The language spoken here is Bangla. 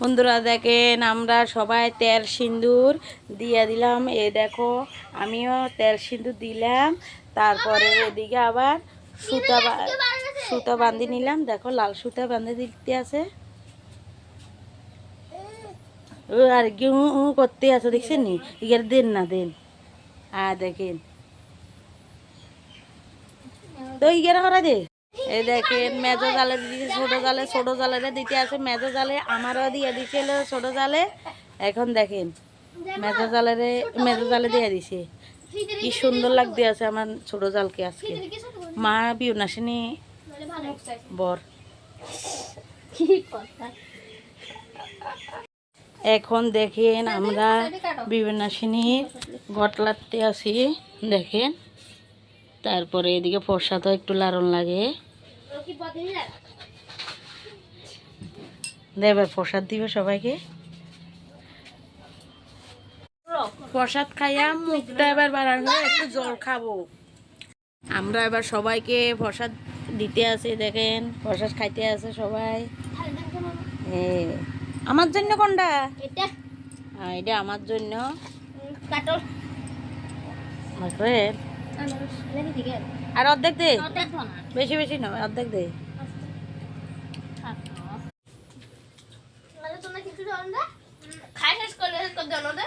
বন্ধুরা দেখেন আমরা সবাই তেল সিন্দুর দিয়ে দিলাম। এ দেখো, আমিও তেল সিন্দুর দিলাম। তারপরে এদিকে আবার সুতা সুতা বান্ধি নিলাম। দেখো, লাল সুতা বান্ধে দিতে আছে। আর কি করতে আছে, দেখছেন নি? ইগার দেন না, দেন। আর দেখেন। তো ইগার করা দে। এই দেখেন, মেজো জালে দিয়েছে, ছোটো জালে ছোটো জালে দিতে আছে, মেজো জালে আমারও দিয়ে দিছিল, ছোটো জালে। এখন দেখেন, মেজো জালেরে, মেজো জালে দিয়ে দিছে। কি সুন্দর লাগতে আছে আমার ছোট জালকে আজকে। মা বিউ নাসিনি বর। এখন দেখেন, আমরা বিবেনাশিনীর ঘটলাতে আছি, দেখেন। তারপরে এদিকে প্রসাদও একটু লারণ লাগে। দেবার প্রসাদ দিবে সবাইকে। প্রসাদ খাইয়া মুখটা এবার বাড়ানো একটু জল খাব। আমরা এবার সবাইকে প্রসাদ দিতে আছে দেখেন। প্রসাদ খাইতে আছে সবাই। এ, আমার জন্য কোনটা? এটা। আমার জন্য। তারপরে আর অর্ধেক দে। বেশি বেশি নয় অর্ধেক দে। খাই শেষ করলে না